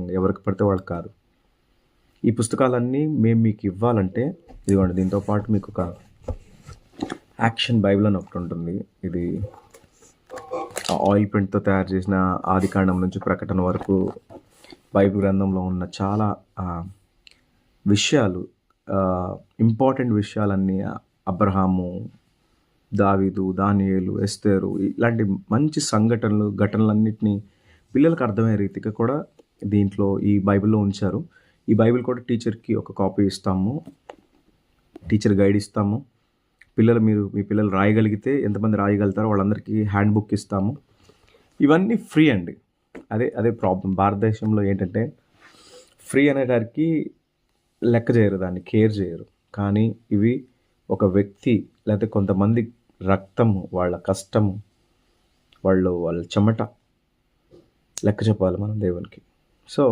రకంగా ఎవరికి పడితే వాళ్ళకి కాదు. ఈ పుస్తకాలన్నీ మేము మీకు ఇవ్వాలంటే ఇదిగోండి దీంతో పాటు మీకు ఒక యాక్షన్ బైబిల్ అని ఒకటి ఉంటుంది. ఇది ఆయిల్ ప్రింట్తో తయారు చేసిన ఆదికాండం నుంచి ప్రకటన వరకు బైబిల్ గ్రంథంలో ఉన్న చాలా విషయాలు ఇంపార్టెంట్ విషయాలన్నీ అబ్రహాము దావీదు దానియేలు ఎస్తేరు ఇలాంటి మంచి సంఘటనలు ఘటనలన్నింటినీ పిల్లలకు అర్థమయ్యే రీతిగా కూడా దీంట్లో ఈ బైబిల్లో ఉంచారు. ఈ బైబిల్ కూడా టీచర్కి ఒక కాపీ ఇస్తాము. టీచర్ గైడ్ ఇస్తాము. పిల్లలు మీరు మీ పిల్లలు రాయగలిగితే ఎంతమంది రాయగలుగుతారో వాళ్ళందరికీ హ్యాండ్ బుక్ ఇస్తాము. ఇవన్నీ ఫ్రీ అండి. అదే అదే ప్రాబ్లం భారతదేశంలో ఏంటంటే ఫ్రీ అనేటానికి లెక్క చేయరు దాన్ని కేర్ చేయరు. కానీ ఇవి ఒక వ్యక్తి లేకపోతే కొంతమంది రక్తము వాళ్ళ కష్టము వాళ్ళు వాళ్ళ చెమట లెక్క చెప్పాలి మనం దేవునికి.